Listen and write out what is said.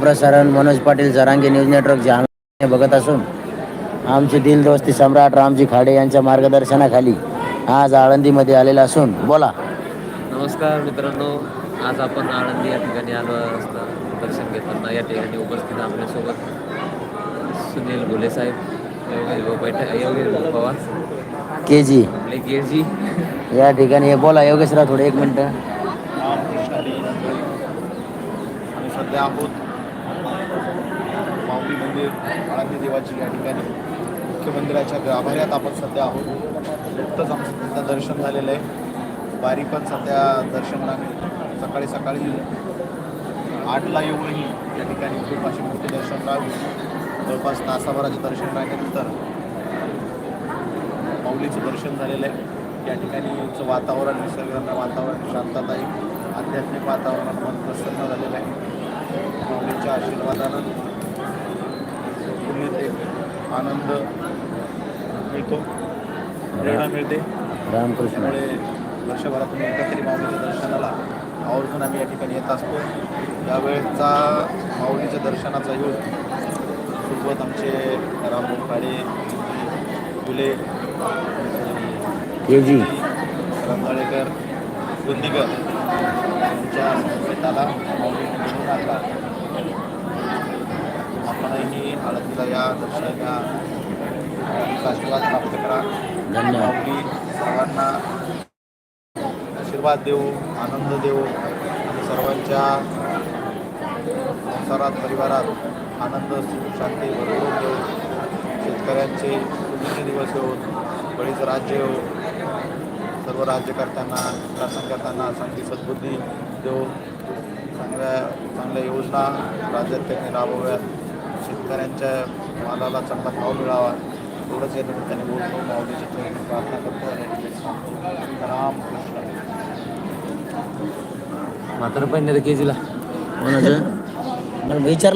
प्रसारण Manoj Patil Jarange news network Jalna बघत असून आमचे दिलदोस्ती सम्राट रामजी खाडे यांच्या मार्गदर्शनाखाली आज आळंदीमध्ये आलेला असून बोला. नमस्कार मित्रांनो आज आपण आळंदी या ठिकाणी आलो असता. दर्शन घेताना या ठिकाणी उपस्थित आपल्यासोबत सुनील घोले साहेब योगेश बैठक योगेश पवार. के जी आपले गिरजी या ठिकाणी हे बोला योगेशराव थोडे एक मिनटं. सध्या आहोत देवी मंदिर आळंदी देवाची या ठिकाणी मुख्य मंदिराच्या गाभाऱ्यात आपण सध्या आहोत. नुकतंच आमचं सध्या दर्शन झालेलं आहे. बारी पण सध्या दर्शन सकाळी सकाळी आठला येऊनही या ठिकाणी खूप अशी मोठे दर्शन राहावे जवळपास तासाभराचे दर्शन राहिल्यानंतर माऊलीचं दर्शन झालेलं आहे. या ठिकाणीचं वातावरण निसर्गरम्य वातावरण शांतता एक आध्यात्मिक वातावरणात मन प्रसन्न झालेलं आहे. माऊलीच्या आशीर्वादानं आनंद मिळतो. प्रेरणा मिळते. रामकृष्ण. त्यामुळे वर्षभरातून एकदा तरी माऊलीच्या दर्शनाला आवर्जून आम्ही या ठिकाणी येत असतो. यावेळेचा माऊलीच्या दर्शनाचा योग सोबत आमचे रामभाऊ काळे फुले रंगाळेकर बुंदीकर यांच्या समवेताला माऊलीने घेऊन आणला. आपणही आळंदीला या दर्शनाच्या माऊलीचा आशीर्वाद प्राप्त करा. माऊली सर्वांना आशीर्वाद देऊ आनंद देऊ आणि सर्वांच्या संसारात परिवारात आनंद सुख शांती भरभरून देऊ. शेतकऱ्यांचे सुखीचे दिवस येऊ बळीचं राज्य येऊ सर्व राज्यकर्त्यांना शासनकर्त्यांना चांगली सद्बुद्धी देऊ. चांगल्या चांगल्या योजना राज्यात त्यांनी राबवाव्यात शेतकऱ्यांच्या मालाला चांगला भाव मिळावा एवढंच या निमित्ताने बोलतो माऊलीची चरणी प्रार्थना करतो आणि सांगतो. रामकृष्ण मात्र पण के जीला कोणाचं? विचार